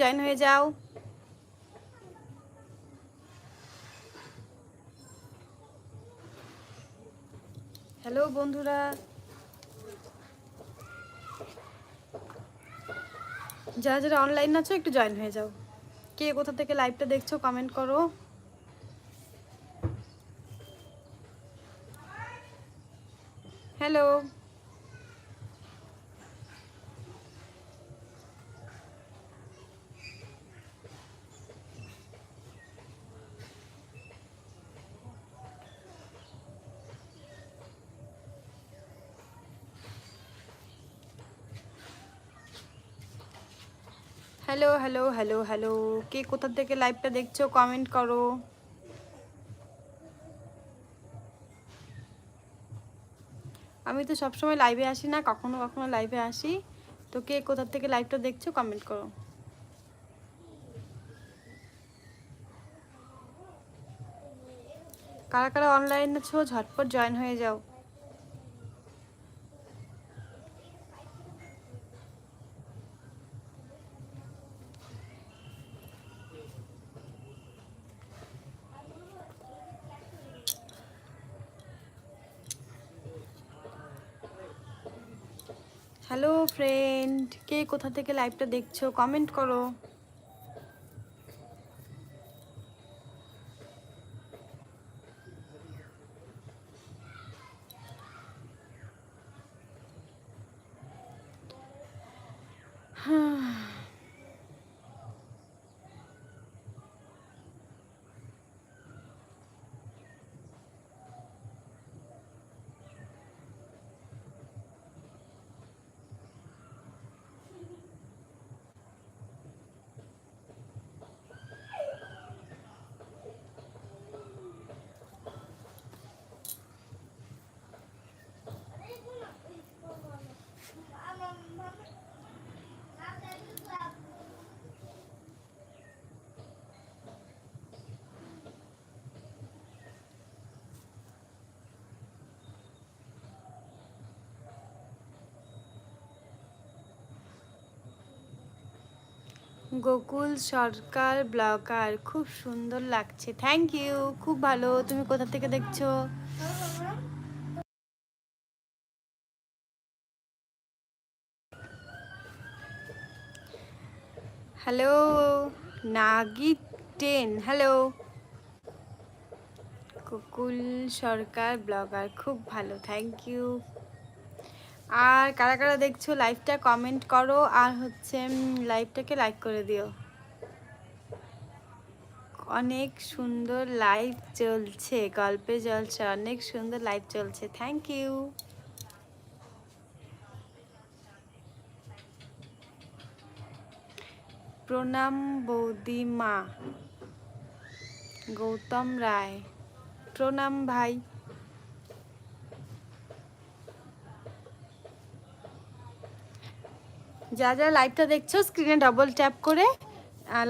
Join হয়ে যাও। Hello বন্ধুরা। যারা যারা অনলাইন আছো, একটু জয়েন হয়ে যাও। কে কোথা থেকে লাইভটা দেখছ কমেন্ট করো। Hello hello hello hello hello. কে কোথা থেকে লাইভটা দেখছ? কমেন্ট করো। আমি তো সবসময় লাইভে আসি না, কখনো কখনো লাইভে আসি। তো কে কোথা থেকে লাইভটা দেখছ কমেন্ট করো। কারা কারা অনলাইন আছো, ঝটপট জয়েন হয়ে যাও। হ্যালো ফ্রেন্ড কে কোথা থেকে লাইভটা দেখছ? কমেন্ট করো। গোকুল সরকার ব্লগার খুব সুন্দর লাগছে। থ্যাংক ইউ খুব ভালো। তুমি কোথা থেকে দেখছ? হ্যালো নাগি ten hello Gokul Sarkar blogger খুব ভালো। থ্যাংক ইউ আর কারা কারা দেখছ লাইভটা কমেন্ট করো, আর হচ্ছে লাইভটাকে লাইক করে দিও। অনেক সুন্দর লাইভ চলছে, গল্পে চলছে, অনেক সুন্দর লাইভ চলছে। থ্যাংক ইউ প্রণাম বৌদিমা গৌতম রায়। প্রণাম ভাই। যা যা লাইভটা দেখছ স্ক্রিনে ডবল ট্যাপ করে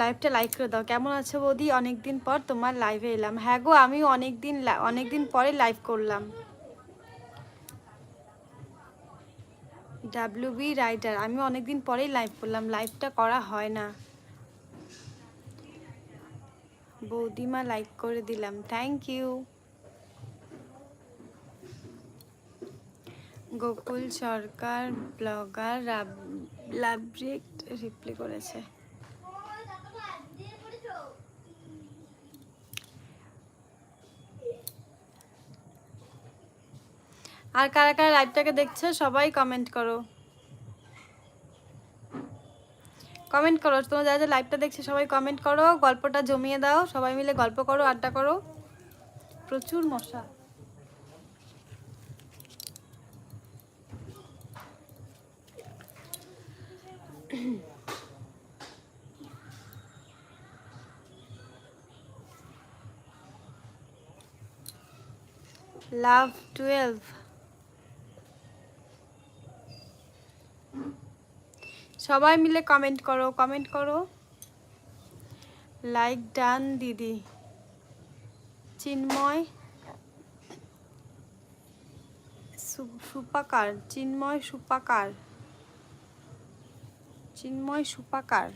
লাইভটা লাইক করে দাও। কেমন আছো বৌদি? অনেকদিন পর তোমার লাইভে এলাম। হ্যাঁ গো, আমিও অনেকদিন অনেকদিন পরে লাইভ করলাম। ডাব্লিউ বি রাইটার আমি অনেকদিন পরেই লাইভ করলাম। লাইভটা করা হয় না। বৌদিমা লাইক করে দিলাম। Thank you Gokul Sarkar blogger love react reply করেছে। আর কারা কারা লাইভটাকে দেখছ, সবাই কমেন্ট করো। কমেন্ট করো। তোমরা যারা যারা লাইভটা দেখছ, সবাই কমেন্ট করো, গল্পটা জমিয়ে দাও, সবাই মিলে গল্প করো, আড্ডা করো। প্রচুর মশা। লাভ টুয়েলভ সবাই মিলে কমেন্ট করো কমেন্ট করো। লাইক ডান দিদি। চিন্ময় সুপাকার চিন্ময় সুপাকার। চিন্ময় সুপাকার।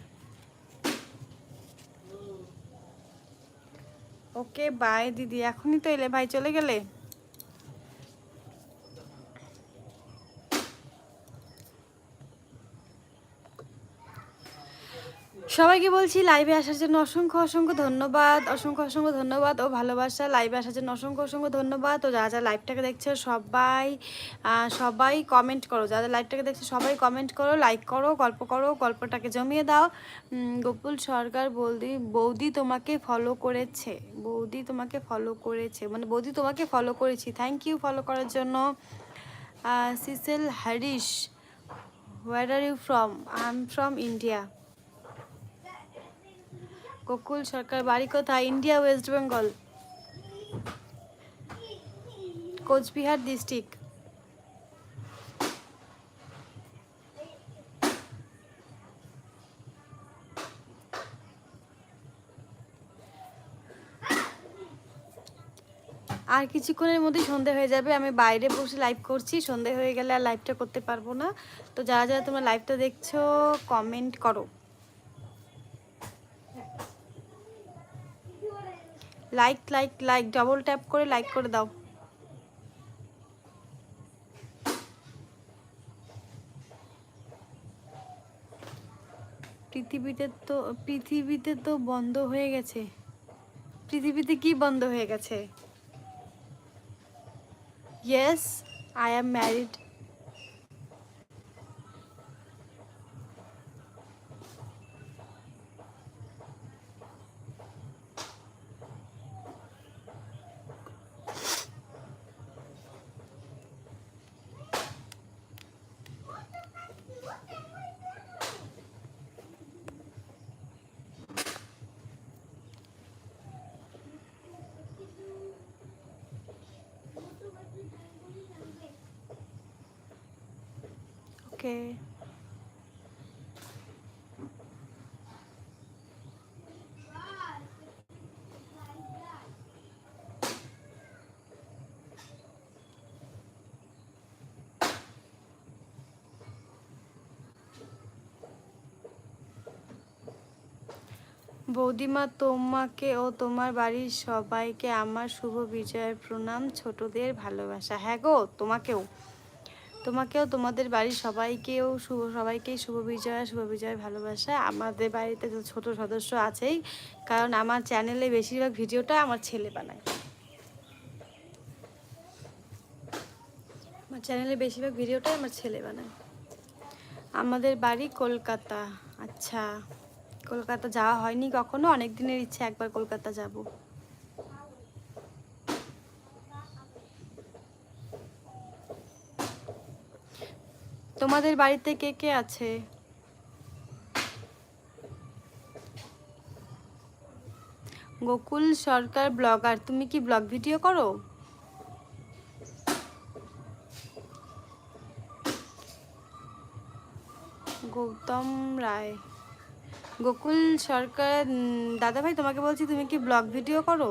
ওকে বাই দিদি। এখনই তো এলে ভাই চলে গেলে? সবাইকে বলছি লাইভে আসার জন্য অসংখ্য অসংখ্য ধন্যবাদ, অসংখ্য অসংখ্য ধন্যবাদ ও ভালোবাসা। লাইভে আসার জন্য অসংখ্য অসংখ্য ধন্যবাদ। ও যারা যারা লাইভটাকে দেখছে সবাই সবাই কমেন্ট করো। যারা লাইভটাকে দেখছে সবাই কমেন্ট করো লাইক করো, গল্প করো, গল্পটাকে জমিয়ে দাও। গোকুল সরকার বৌদি বৌদি তোমাকে ফলো করেছে। বৌদি তোমাকে ফলো করেছে। মানে বৌদি তোমাকে ফলো করেছি। থ্যাংক ইউ ফলো করার জন্য। সিসেল Harish where are you from I am from India Gokul Sarkar, বাড়ি কোথায়? India, west Bengal. Coochbehar district. আর কিছুক্ষণের মধ্যেই সন্ধে হয়ে যাবে, আমি বাইরে বসে লাইভ করছি, সন্ধে হয়ে গেলে আর লাইভটা করতে পারব না। তো যারা যারা তোমরা লাইভটা দেখছ কমেন্ট করো। Like like like double tap করে লাইক করে দাও। পৃথিবীতে তো পৃথিবীতে তো বন্ধ হয়ে গেছে। পৃথিবীতে কি বন্ধ হয়ে গেছে? Yes I am married okay. বৌদিমা, তোমাকে ও তোমার বাড়ির সবাইকে আমার শুভ বিজয়ের প্রণাম, ছোটদের ভালোবাসা। হ্যাঁ গো, তোমাকেও। তোমাকেও, তোমাদের বাড়ির সবাইকেও, শুভ, সবাইকেই শুভ বিজয়া, শুভ বিজয় ভালোবাসা। আমাদের বাড়িতে তো ছোট সদস্য আছেই, কারণ আমার চ্যানেলে বেশিরভাগ ভিডিওটা আমার ছেলে বানায়। আমার চ্যানেলে বেশিরভাগ ভিডিওটাই আমার ছেলে বানায়। আমাদের বাড়ি কলকাতা। আচ্ছা কলকাতা যাওয়া হয়নি কখনো? অনেক দিনের ইচ্ছে একবার কলকাতা যাব। তোমাদের বাড়িতে কে কে আছে? গোকুল সরকার ব্লগার, তুমি কি ব্লগ ভিডিও করো? গৌতম রায়। গোকুল সরকার দাদা ভাই তোমাকে বলছি তুমি কি ব্লগ ভিডিও করো?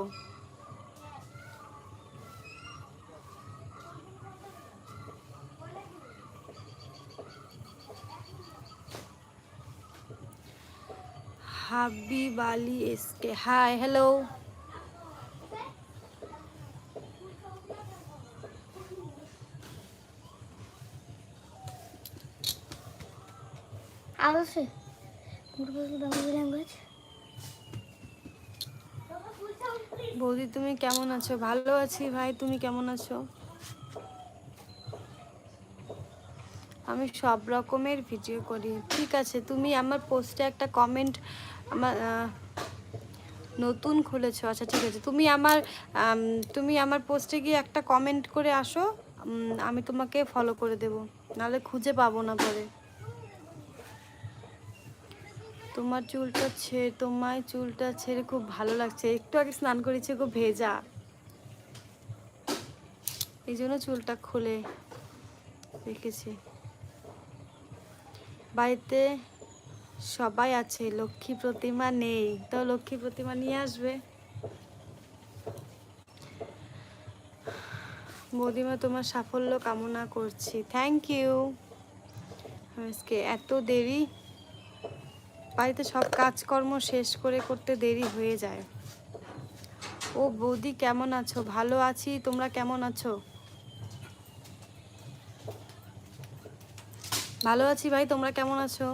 Habib Ali SK. Hi hello language বৌদি তুমি কেমন আছো? ভালো আছি ভাই তুমি কেমন আছো? আমি সব রকমের ভিডিও করি। ঠিক আছে তুমি আমার পোস্টে একটা কমেন্ট আমার নতুন খুলেছো। আচ্ছা ঠিক আছে। তুমি আমার তুমি আমার পোস্টে গিয়ে একটা কমেন্ট করে আসো। আমি তোমাকে ফলো করে দেব। নাহলে খুঁজে পাবো না পরে। তোমার চুলটা ছেড়ে তোমার চুলটা ছেড়ে খুব ভালো লাগছে। একটু আগে স্নান করেছি খুব ভেজা। এই জন্য চুলটা খুলে রেখেছি। বাড়িতে সবাই আছে, লক্ষ্মী প্রতিমা নেই। তো লক্ষ্মী প্রতিমা নিয়ে আসবে। বৌদিমা, তোমার সাফল্য কামনা করছি। থ্যাংক ইউ আজকে এত দেরি, বাড়িতে সব কাজকর্ম শেষ করে করতে দেরি হয়ে যায়। ও বৌদি, কেমন আছো? ভালো আছি, তোমরা কেমন আছো? ভালো আছি ভাই, তোমরা কেমন আছো?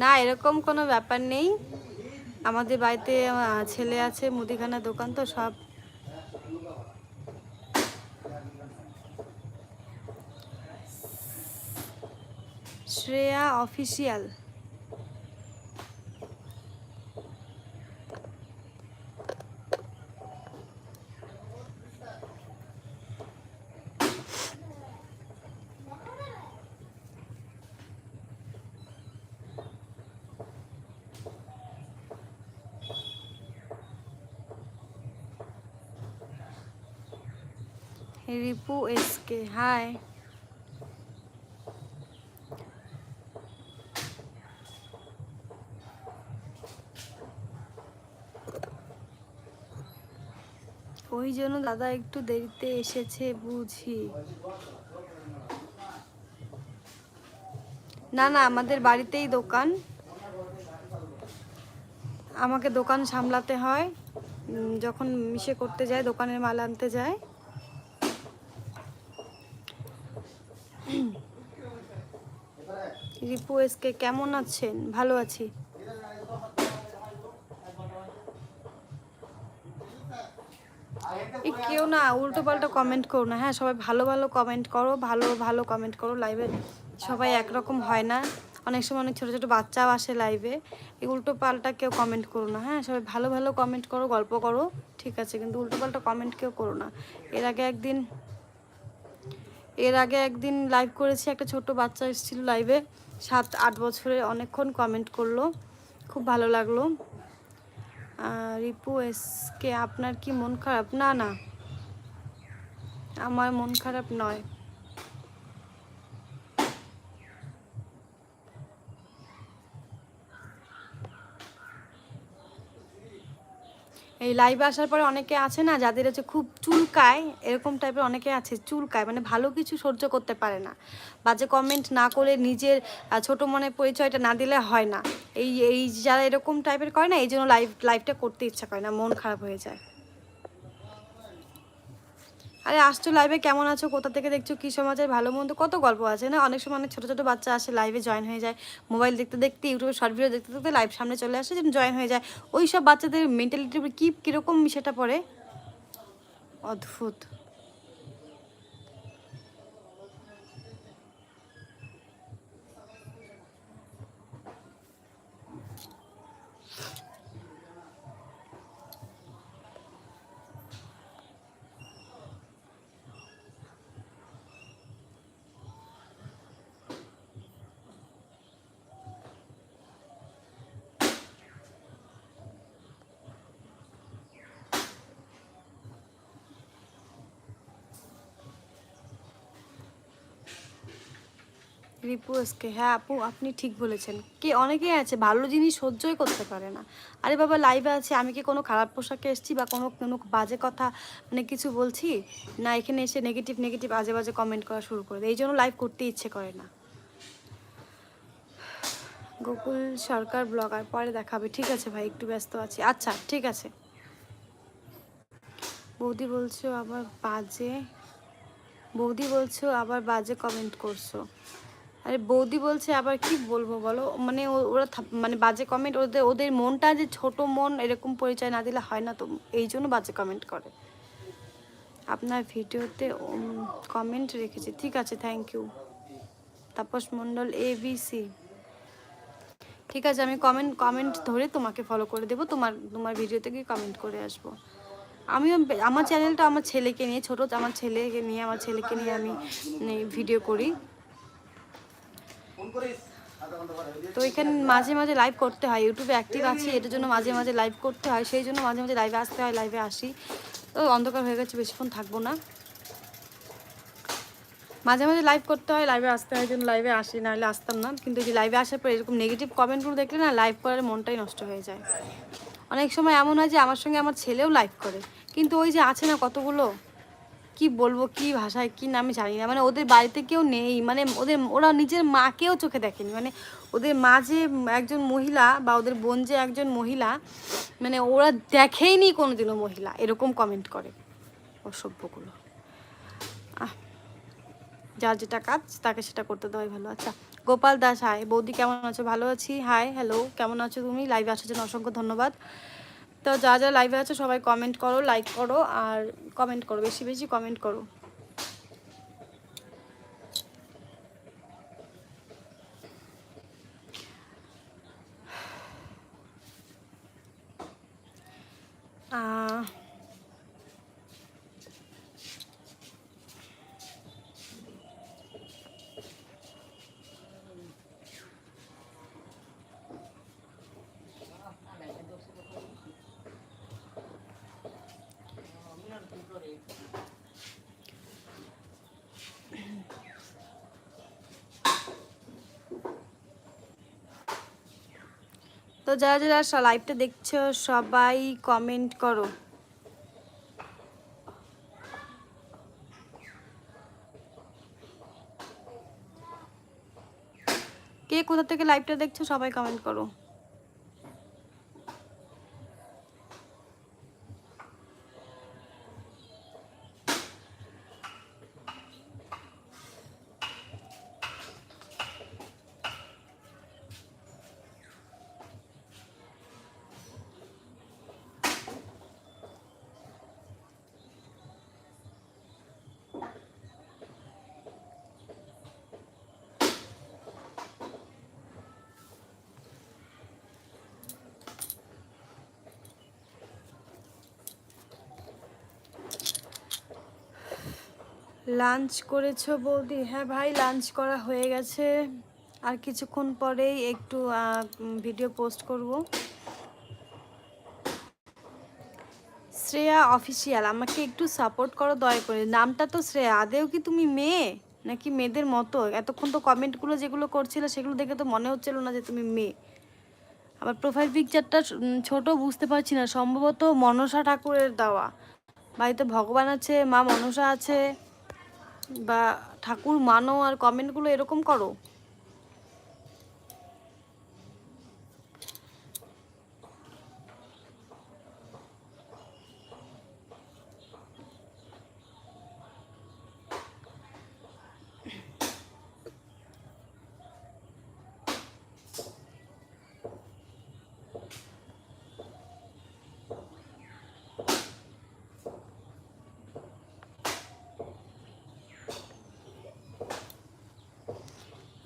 না, এরকম কোনো ব্যাপার নেই। আমাদের বাড়িতে ছেলে আছে মুদিখানা দোকান তো, সব। Shreya official. Ripu SK, hi. ওই জন্য দাদা একটু দেরিতে এসেছে, বুঝি। না না, আমাদের বাড়িতেই দোকান। আমাকে দোকান সামলাতে হয়। যখন মিশে করতে যায়, দোকানের মাল আনতে যায়। রিপু এসকে কেমন আছেন? ভালো আছি। কেউ না উল্টো পাল্টা কমেন্ট করো না। হ্যাঁ সবাই ভালো ভালো কমেন্ট করো, ভালো ভালো কমেন্ট করো লাইভে সবাই একরকম হয় না। অনেক সময় অনেক ছোটো ছোটো বাচ্চাও আসে লাইভে এই উল্টো পাল্টা কেউ কমেন্ট করো না। হ্যাঁ সবাই ভালো ভালো কমেন্ট করো, গল্প করো। ঠিক আছে, কিন্তু উল্টো পাল্টা কমেন্ট কেউ করো না। এর আগে একদিন এর আগে একদিন লাইভ করেছি, একটা ছোট বাচ্চা এসেছিল লাইভে সাত, আট বছরে অনেকক্ষণ কমেন্ট করল। খুব ভালো লাগল। রিপু এসকে আপনার কি মন খারাপ? না না। আমার মন খারাপ নয়। এই লাইভে আসার পরে অনেকে আছে না যাদের হচ্ছে খুব চুলকায়, এরকম টাইপের অনেকে আছে চুলকায় মানে ভালো কিছু সহ্য করতে পারে না বাজে কমেন্ট না করে নিজের ছোট মনে পরিচয়টা না দিলে হয় না। এই এই যারা এরকম টাইপের করে না, এই জন্য লাইভ লাইভটা করতে ইচ্ছা করে না, মন খারাপ হয়ে যায়। আরে, আসছো লাইভে কেমন আছো? কোথা থেকে দেখছ? কী সমাজের ভালো, মন্দ? কত গল্প আছে, না? অনেক সময় অনেক ছোটো ছোটো বাচ্চা আসে লাইভে জয়েন হয়ে যায় মোবাইল দেখতে দেখতে ইউটিউবে শর্ট ভিডিও দেখতে দেখতে লাইভ সামনে চলে আসে, যেন জয়েন হয়ে যায়। ওই সব বাচ্চাদের মেন্টালিটির কী, কীরকম সেটা পড়ে? অদ্ভুত। রিপু, এসকে। হ্যাঁ আপু, আপনি ঠিক বলেছেন। কে, অনেকেই আছে, ভালো জিনিস সহ্যই করতে পারে না। আরে বাবা লাইভে আছে, আমি কি কোনো খারাপ পোশাকে এসেছি বা কোনো কোনো বাজে কথা মানে কিছু বলছি? না, এখানে এসে নেগেটিভ নেগেটিভ আজে বাজে কমেন্ট করা শুরু করে দেয়। এই জন্য লাইভ করতে ইচ্ছে করে না। গোকুল সরকার ব্লগার, পরে দেখাবে। ঠিক আছে ভাই, একটু ব্যস্ত আছি। আচ্ছা ঠিক আছে। বৌদি বলছো আবার বাজে। বৌদি বলছো আবার বাজে কমেন্ট করছ। আরে বৌদি বলছে, আবার কি বলব বলো? মানে ওরা মানে বাজে কমেন্ট ওদের ওদের মনটা যে ছোট মন এরকম পরিচয় না দিলে হয় না তো, এই জন্য বাজে কমেন্ট করে। আপনার ভিডিওতে কমেন্ট রেখেছি। ঠিক আছে thank you Tapas Mondal A B C ঠিক আছে, আমি কমেন্ট কমেন্ট ধরে তোমাকে ফলো করে দেবো। তোমার তোমার ভিডিওতে গিয়ে কমেন্ট করে আসব। আমিও বে- আমার চ্যানেলটা আমার ছেলেকে নিয়ে, ছোট আমার ছেলেকে নিয়ে, আমার ছেলেকে নিয়ে আমি ভিডিও করি। তো এখানে মাঝে মাঝে লাইভ করতে হয় ইউটিউবে অ্যাক্টিভ আছি এটার জন্য মাঝে মাঝে লাইভ করতে হয় সেই জন্য মাঝে মাঝে লাইভে আসতে হয় লাইভে আসি। তো অন্ধকার হয়ে গেছে বেশিক্ষণ থাকব না। মাঝে মাঝে লাইভ করতে হয় লাইভে আসতে হয় জন্য লাইভে আসি নাহলে আসতাম না। কিন্তু যে লাইভে আসার পর এরকম নেগেটিভ কমেন্টগুলো দেখলে না লাইভ করার মনটাই নষ্ট হয়ে যায়। অনেক সময় এমন হয় যে আমার সঙ্গে আমার ছেলেও লাইভ করে। কিন্তু ওই যে আছে না কতগুলো? কি বলব কি ভাষায় কি নামে জানি না। মানে ওদের বাড়িতে কেউ নেই মানে ওদের ওরা নিজের মাকেও চোখে দেখেনি। মানে ওদের মা যে একজন মহিলা বা ওদের বোন যে একজন মহিলা মানে ওরা দেখেইনি কোনোদিনও মহিলা। এরকম কমেন্ট করে অসভ্যগুলো। আহ, যার যেটা কাজ তাকে সেটা করতে দেওয়াই ভালো। আচ্ছা গোপাল দাস হাই বৌদি কেমন আছো? ভালো আছি? হাই হ্যালো কেমন আছো তুমি? লাইভে আসার জন্য অসংখ্য ধন্যবাদ। তো যা যা লাইভে আছে সবাই কমেন্ট করো লাইক করো আর কমেন্ট করো বেশি বেশি কমেন্ট করো। আহ, তো যারা যারা লাইভটা দেখছ, সবাই কমেন্ট করো। কে কোথা থেকে লাইভটা দেখছ, সবাই কমেন্ট করো। লাঞ্চ করেছ বৌদি? হ্যাঁ ভাই, লাঞ্চ করা হয়ে গেছে। আর কিছুক্ষণ পরেই একটু ভিডিও পোস্ট করব। শ্রেয়া অফিসিয়াল, আমাকে একটু সাপোর্ট করো দয়া করে। নামটা তো শ্রেয়া, আদেও কি তুমি মেয়ে? নাকি মেয়েদের মতো? এতক্ষণ তো কমেন্টগুলো যেগুলো করছিলে, সেগুলো দেখে তো মনে হচ্ছিল না যে তুমি মেয়ে। আবার প্রোফাইল পিকচারটা ছোট, বুঝতে পারছি না। সম্ভবত মনসা ঠাকুরের দেওয়া। বাড়িতে ভগবান আছে, মা মনসা আছে। বা ঠাকুর মানো আর কমেন্টগুলো এরকম করো?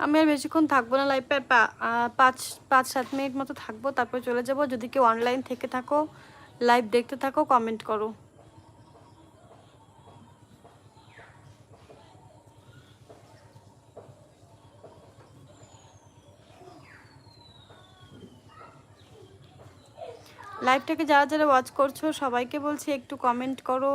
আমি আর বেশিক্ষণ থাকব না লাইফে পাঁচ পাঁচ, সাত মিনিট মতো থাকব, তারপর চলে যাব। যদি কেউ অনলাইন থেকে থাকো লাইভ দেখতে থাকো কমেন্ট করো। লাইভটাকে যারা যারা ওয়াচ করছ, সবাইকে বলছি একটু কমেন্ট করো।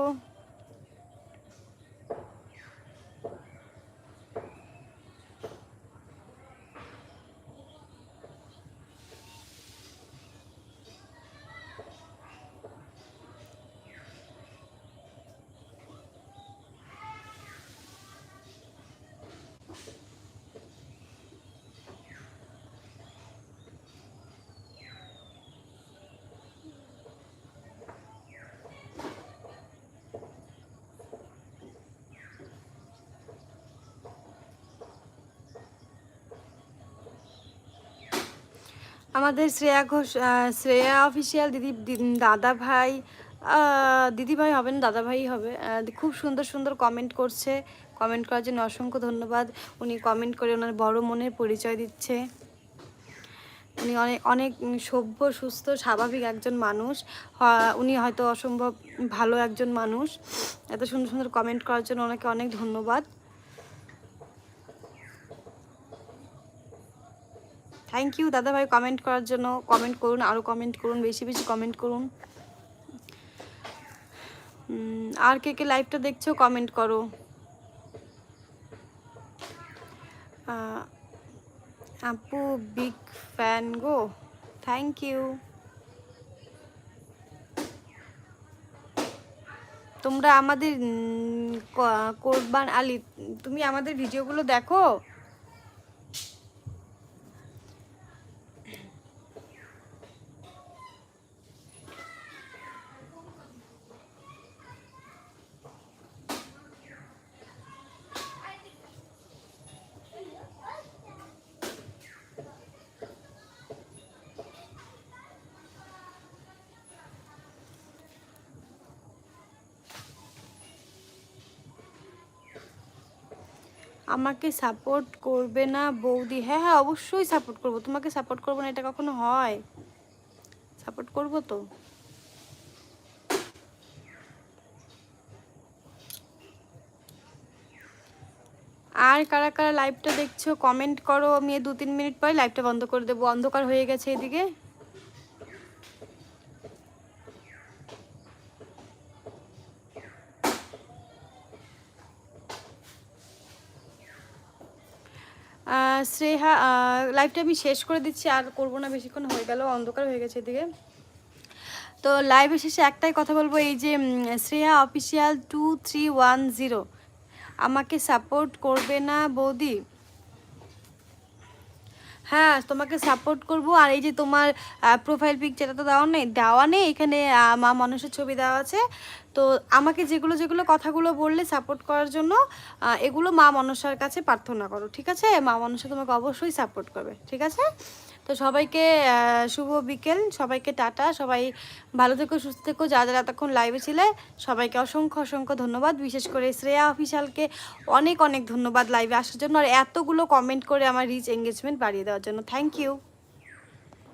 আমাদের শ্রেয়া ঘোষ শ্রেয়া অফিসিয়াল দিদি দাদা ভাই দিদি ভাই হবে না, দাদা ভাই হবে। খুব সুন্দর সুন্দর কমেন্ট করছে। কমেন্ট করার জন্য অসংখ্য ধন্যবাদ। উনি কমেন্ট করে ওনার বড় মনের পরিচয় দিচ্ছে। উনি অনেক অনেক সভ্য, সুস্থ, স্বাভাবিক একজন মানুষ। উনি হয়তো অসম্ভব ভালো একজন মানুষ। এত সুন্দর সুন্দর কমেন্ট করার জন্য ওনাকে অনেক ধন্যবাদ। থ্যাংক ইউ দাদা ভাই কমেন্ট করার জন্য। কমেন্ট করুন আরও কমেন্ট করুন, বেশি বেশি কমেন্ট করুন। আর কে কে লাইভটা দেখছ কমেন্ট করো। আপু big fan go. Thank you তোমরা আমাদের কোরবান আলী, তুমি আমাদের ভিডিওগুলো দেখো? আমাকে সাপোর্ট করবে না বৌদি? হ্যাঁ হ্যাঁ অবশ্যই সাপোর্ট করব। তোমাকে সাপোর্ট করব না, এটা কখনো হয়? সাপোর্ট করব তো? আর কারা কারা লাইভটা দেখছ কমেন্ট করো। আমি দু তিন মিনিট পরে লাইভটা বন্ধ করে দেবো। অন্ধকার হয়ে গেছে এদিকে। শ্রেহা লাইভটা আমি শেষ করে দিচ্ছি, আর করব না বেশিক্ষণ, হয়ে গেল অন্ধকার হয়ে গেছে এদিকে। তো লাইভের শেষে একটাই কথা বলব, এই যে Shreya official two three one zero আমাকে সাপোর্ট করবে না বৌদি? হ্যাঁ তোমাকে সাপোর্ট করব। আর এই যে তোমার প্রোফাইল পিকচারটা তো দেওয়া নেই দেওয়া নেই, এখানে মা মানুষের ছবি দেওয়া আছে। তো আমাকে যেগুলো যেগুলো কথাগুলো বললে সাপোর্ট করার জন্য এগুলো মা মনসার কাছে প্রার্থনা করো, ঠিক আছে? মা মনসা তোমাকে অবশ্যই সাপোর্ট করবে, ঠিক আছে? তো সবাইকে শুভ বিকেল। সবাইকে টাটা। সবাই ভালো থেকো, সুস্থ থেকো। যা যারা এতক্ষণ লাইভে ছিলে, সবাইকে অসংখ্য অসংখ্য ধন্যবাদ। বিশেষ করে শ্রেয়া অফিসালকে অনেক অনেক ধন্যবাদ লাইভে আসার জন্য। আর এতগুলো কমেন্ট করে আমার রিচ এঙ্গেজমেন্ট বাড়িয়ে দেওয়ার জন্য। Thank you